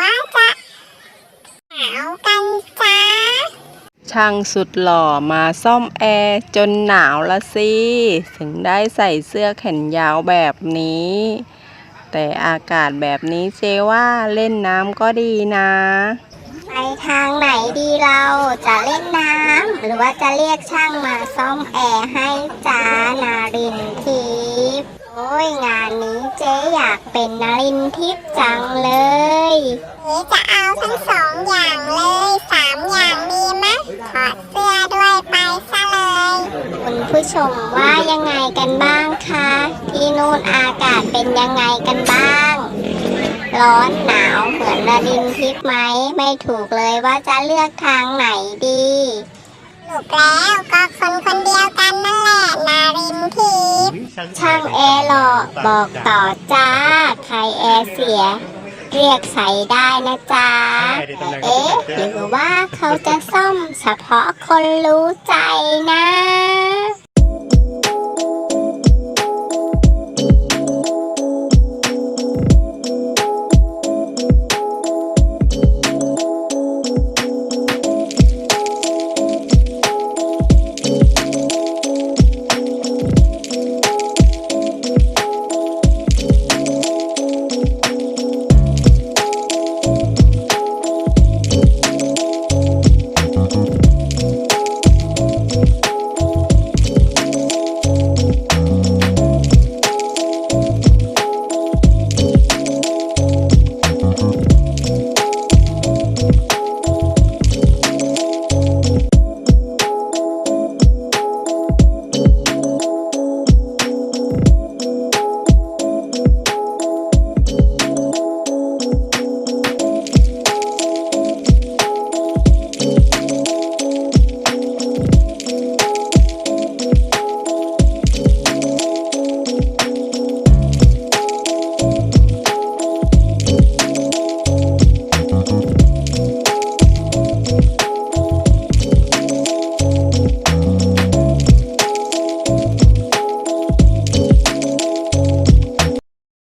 หรือว่าจะหนาวกันจ้าช่างสุดหล่อมาซ่อมแอร์จนหนาวละสิ ถึงได้ใส่เสื้อแขนยาวแบบนี้ แต่อากาศแบบนี้เจว่าเล่นน้ำก็ดีนะไปทางไหนดีเราจะเล่นน้ำหรือว่าจะเรียกช่างมาซ่อมแอร์ให้จ้านารินทิพย์โอ้ยงานนี้เจ๊อยากเป็นนารินทิพย์จังเลย นี่จะเอาทั้งสองอย่างเลยสามอย่างดีไหมถอดเสื้อด้วยไปซะเลย คุณผู้ชมว่ายังไงกันบ้างคะ ที่นู่นอากาศเป็นยังไงกันบ้าง ร้อนหนาวเหมือนนารินทิพย์ไหมไม่ถูกเลยว่าจะเลือกทางไหนดีถูกแล้วก็คนคนเดียวกันนั่นแหละนารินทิพย์ช่างแอร์หล่อบอกต่อจ้า ใครแอร์เสีย เรียกใส่ได้นะจ๊ะแต่เอ๊ะหรือว่าเขาจะซ่อมเฉพาะคนรู้ใจนะ